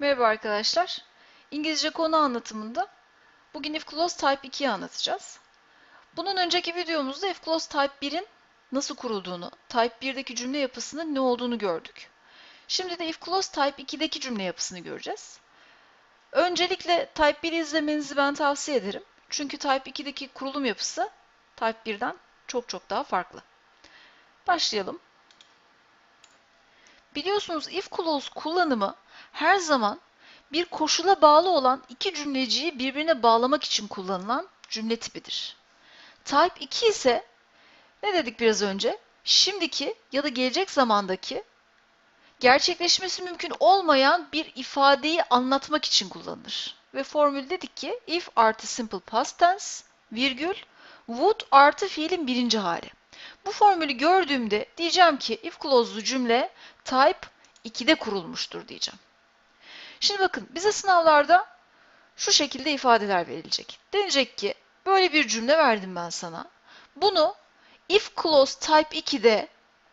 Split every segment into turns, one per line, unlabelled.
Merhaba arkadaşlar. İngilizce konu anlatımında bugün if clause type 2'yi anlatacağız. Bunun önceki videomuzda if clause type 1'in nasıl kurulduğunu, type 1'deki cümle yapısının ne olduğunu gördük. Şimdi de if clause type 2'deki cümle yapısını göreceğiz. Öncelikle type 1'i izlemenizi ben tavsiye ederim. Çünkü type 2'deki kurulum yapısı type 1'den çok çok daha farklı. Başlayalım. Biliyorsunuz if clause kullanımı her zaman bir koşula bağlı olan iki cümleciyi birbirine bağlamak için kullanılan cümle tipidir. Type 2 ise ne dedik biraz önce? Şimdiki ya da gelecek zamandaki gerçekleşmesi mümkün olmayan bir ifadeyi anlatmak için kullanılır. Ve formül dedik ki if artı simple past tense virgül would artı fiilin birinci hali. Bu formülü gördüğümde diyeceğim ki if clause'lu cümle type 2'de kurulmuştur diyeceğim. Şimdi bakın bize sınavlarda şu şekilde ifadeler verilecek. Denecek ki böyle bir cümle verdim ben sana. Bunu if clause type 2'de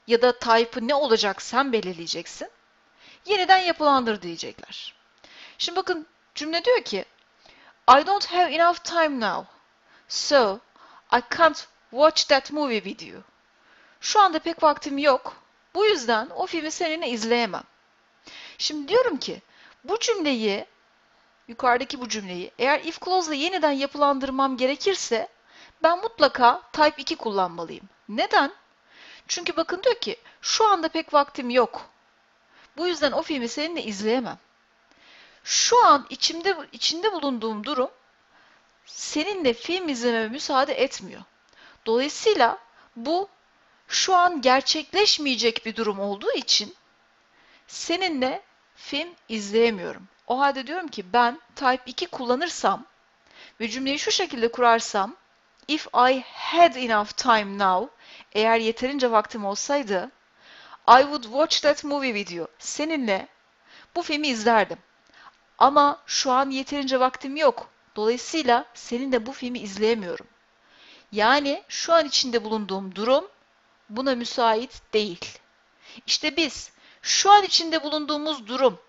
ya da type'ı ne olacak sen belirleyeceksin. Yeniden yapılandır diyecekler. Şimdi bakın cümle diyor ki I don't have enough time now. So I can't watch that movie with you. Şu anda pek vaktim yok. Bu yüzden o filmi seninle izleyemem. Şimdi diyorum ki bu cümleyi, yukarıdaki bu cümleyi eğer if clause ile yeniden yapılandırmam gerekirse ben mutlaka type 2 kullanmalıyım. Neden? Çünkü bakın diyor ki şu anda pek vaktim yok. Bu yüzden o filmi seninle izleyemem. Şu an içimde içinde bulunduğum durum seninle film izlememe müsaade etmiyor. Dolayısıyla bu şu an gerçekleşmeyecek bir durum olduğu için seninle film izleyemiyorum. O halde diyorum ki ben type 2 kullanırsam ve cümleyi şu şekilde kurarsam if I had enough time now eğer yeterince vaktim olsaydı I would watch that movie with you. Seninle bu filmi izlerdim. Ama şu an yeterince vaktim yok. Dolayısıyla seninle bu filmi izleyemiyorum. Yani şu an içinde bulunduğum durum buna müsait değil. İşte biz şu an içinde bulunduğumuz durum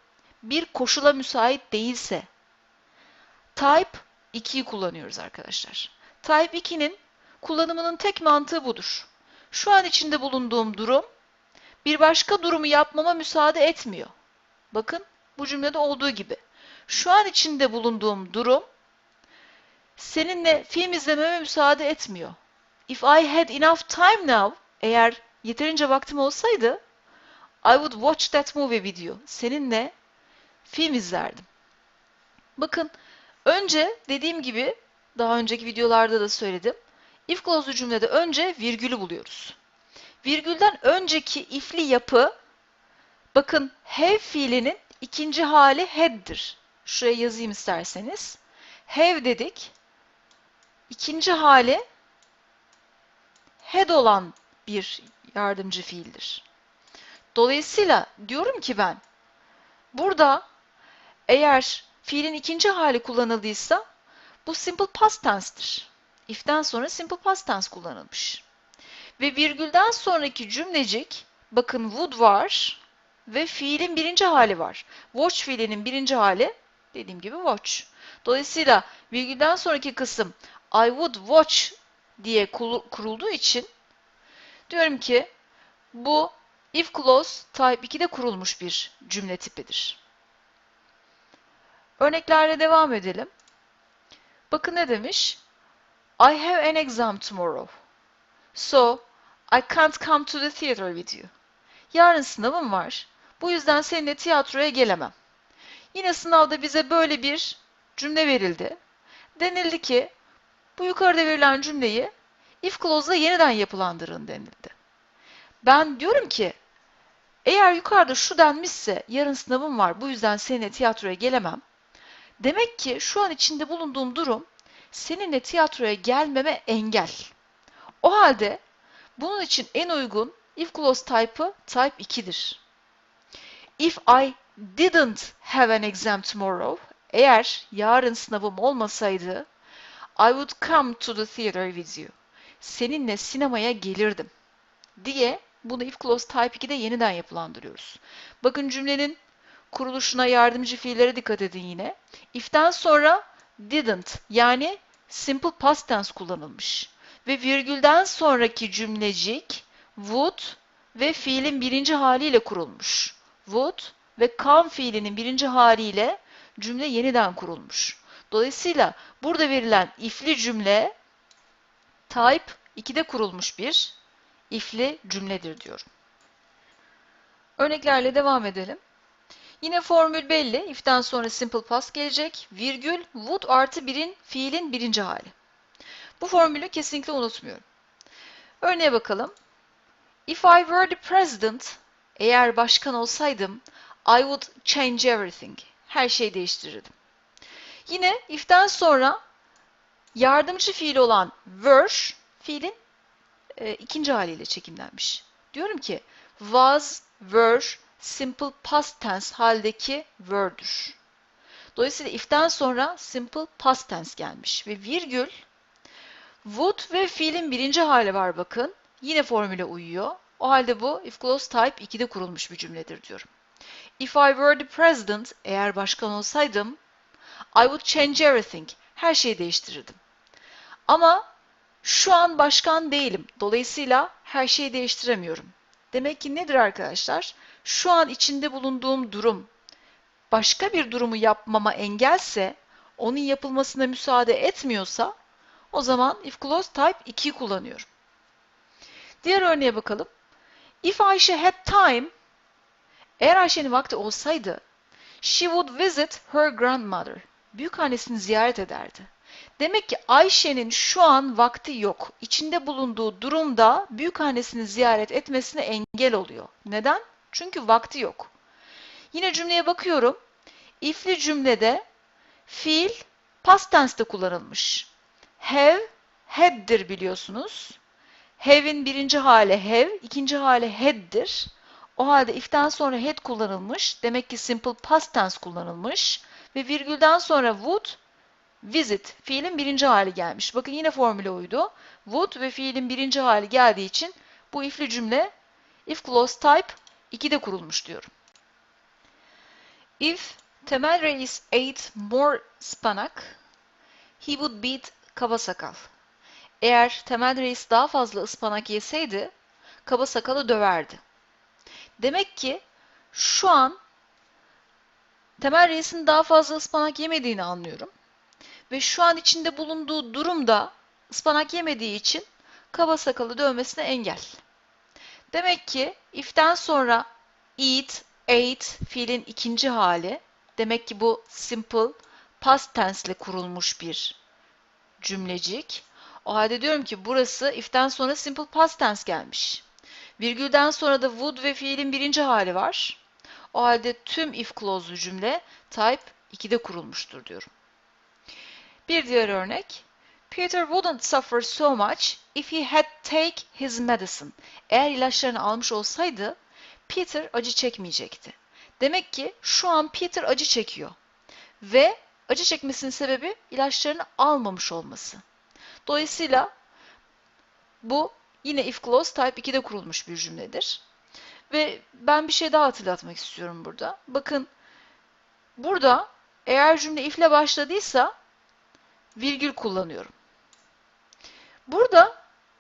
bir koşula müsait değilse type 2'yi kullanıyoruz arkadaşlar. Type 2'nin kullanımının tek mantığı budur. Şu an içinde bulunduğum durum bir başka durumu yapmama müsaade etmiyor. Bakın bu cümlede olduğu gibi. Şu an içinde bulunduğum durum seninle film izlememe müsaade etmiyor. If I had enough time now, eğer yeterince vaktim olsaydı, I would watch that movie with you. Seninle film izlerdim. Bakın önce dediğim gibi daha önceki videolarda da söyledim. If clause'lu cümlede önce virgülü buluyoruz. Virgülden önceki if'li yapı bakın have fiilinin ikinci hali had'dir. Şuraya yazayım isterseniz. Have dedik. İkinci hali had olan bir yardımcı fiildir. Dolayısıyla diyorum ki ben burada eğer fiilin ikinci hali kullanıldıysa bu simple past tense'tir. If'ten sonra simple past tense kullanılmış. Ve virgülden sonraki cümlecik bakın would var ve fiilin birinci hali var. Watch fiilinin birinci hali dediğim gibi watch. Dolayısıyla virgülden sonraki kısım I would watch diye kurulduğu için diyorum ki bu if clause type 2'de kurulmuş bir cümle tipidir. Örneklerle devam edelim. Bakın ne demiş? I have an exam tomorrow. So, I can't come to the theater with you. Yarın sınavım var. Bu yüzden seninle tiyatroya gelemem. Yine sınavda bize böyle bir cümle verildi. Denildi ki, bu yukarıda verilen cümleyi if clause'la yeniden yapılandırın denildi. Ben diyorum ki, eğer yukarıda şu denmişse yarın sınavım var bu yüzden seninle tiyatroya gelemem. Demek ki şu an içinde bulunduğum durum seninle tiyatroya gelmeme engel. O halde bunun için en uygun if clause type'ı type 2'dir. If I didn't have an exam tomorrow, eğer yarın sınavım olmasaydı, I would come to the theater with you. Seninle sinemaya gelirdim diye bunu if clause type 2'de yeniden yapılandırıyoruz. Bakın cümlenin kuruluşuna yardımcı fiillere dikkat edin yine. If'ten sonra didn't yani simple past tense kullanılmış. Ve virgülden sonraki cümlecik would ve fiilin birinci haliyle kurulmuş. Would ve come fiilinin birinci haliyle cümle yeniden kurulmuş. Dolayısıyla burada verilen if'li cümle type 2'de kurulmuş bir if'li cümledir diyorum. Örneklerle devam edelim. Yine formül belli. If'ten sonra simple past gelecek. Virgül would artı birin fiilin birinci hali. Bu formülü kesinlikle unutmuyorum. Örneğe bakalım. If I were the president, eğer başkan olsaydım, I would change everything. Her şeyi değiştirirdim. Yine if'ten sonra yardımcı fiil olan were fiilin e, ikinci haliyle çekimlenmiş. Diyorum ki was, were, simple past tense haldeki were'dür. Dolayısıyla if'ten sonra simple past tense gelmiş ve virgül would ve fiilin birinci hali var bakın. Yine formüle uyuyor. O halde bu if clause type 2'de kurulmuş bir cümledir diyorum. If I were the president, eğer başkan olsaydım, I would change everything. Her şeyi değiştirirdim. Ama şu an başkan değilim. Dolayısıyla her şeyi değiştiremiyorum. Demek ki nedir arkadaşlar? Şu an içinde bulunduğum durum başka bir durumu yapmama engelse, onun yapılmasına müsaade etmiyorsa o zaman if clause type 2'yi kullanıyorum. Diğer örneğe bakalım. If Ayşe had time, eğer Ayşe'nin vakti olsaydı, she would visit her grandmother. Büyük annesini ziyaret ederdi. Demek ki Ayşe'nin şu an vakti yok. İçinde bulunduğu durumda büyük annesini ziyaret etmesine engel oluyor. Neden? Çünkü vakti yok. Yine cümleye bakıyorum. If'li cümlede fiil past tense'de kullanılmış. Have, had'dir biliyorsunuz. Have'in birinci hali have, ikinci hali had'dir. O halde if'ten sonra had kullanılmış. Demek ki simple past tense kullanılmış. Ve virgülden sonra would, visit fiilin birinci hali gelmiş. Bakın yine formüle uydu. Would ve fiilin birinci hali geldiği için bu if'li cümle if clause type 2'de kurulmuş diyorum. If Temel Reis ate more spanak, he would beat kaba sakal. Eğer Temel Reis daha fazla ıspanak yeseydi, kaba sakalı döverdi. Demek ki şu an Temel Reis'in daha fazla ıspanak yemediğini anlıyorum. Ve şu an içinde bulunduğu durumda ıspanak yemediği için kaba sakalı dövmesine engel. Demek ki if'ten sonra eat, ate fiilin ikinci hali. Demek ki bu simple past tense ile kurulmuş bir cümlecik. O halde diyorum ki burası if'ten sonra simple past tense gelmiş. Virgülden sonra da would ve fiilin birinci hali var. O halde tüm if clause'lu cümle type 2'de kurulmuştur diyorum. Bir diğer örnek. Peter wouldn't suffer so much if he had take his medicine. Eğer ilaçlarını almış olsaydı Peter acı çekmeyecekti. Demek ki şu an Peter acı çekiyor. Ve acı çekmesinin sebebi ilaçlarını almamış olması. Dolayısıyla bu yine if clause type 2'de kurulmuş bir cümledir. Ve ben bir şey daha hatırlatmak istiyorum burada. Bakın burada eğer cümle if ile başladıysa virgül kullanıyorum. Burada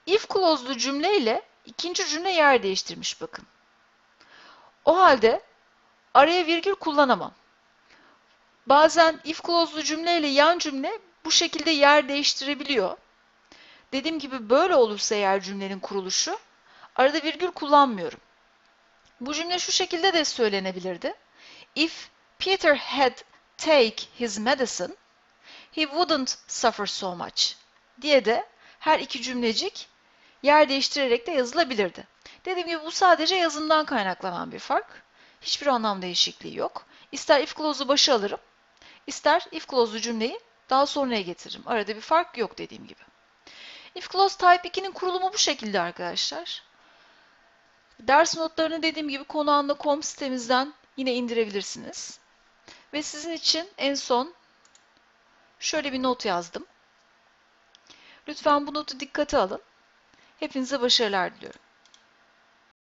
if clause'lu cümle ile ikinci cümle yer değiştirmiş bakın. O halde araya virgül kullanamam. Bazen if clause'lu cümle ile yan cümle bu şekilde yer değiştirebiliyor. Dediğim gibi böyle olursa eğer cümlenin kuruluşu arada virgül kullanmıyorum. Bu cümle şu şekilde de söylenebilirdi. If Peter had take his medicine, he wouldn't suffer so much diye de her iki cümlecik yer değiştirerek de yazılabilirdi. Dediğim gibi bu sadece yazımdan kaynaklanan bir fark. Hiçbir anlam değişikliği yok. İster if clause'u başa alırım, ister if clause'lu cümleyi daha sonraya getiririm. Arada bir fark yok dediğim gibi. If clause type 2'nin kurulumu bu şekilde arkadaşlar. Ders notlarını dediğim gibi konuanla.com sitemizden yine indirebilirsiniz. Ve sizin için en son şöyle bir not yazdım. Lütfen bu notu dikkate alın. Hepinize başarılar diliyorum.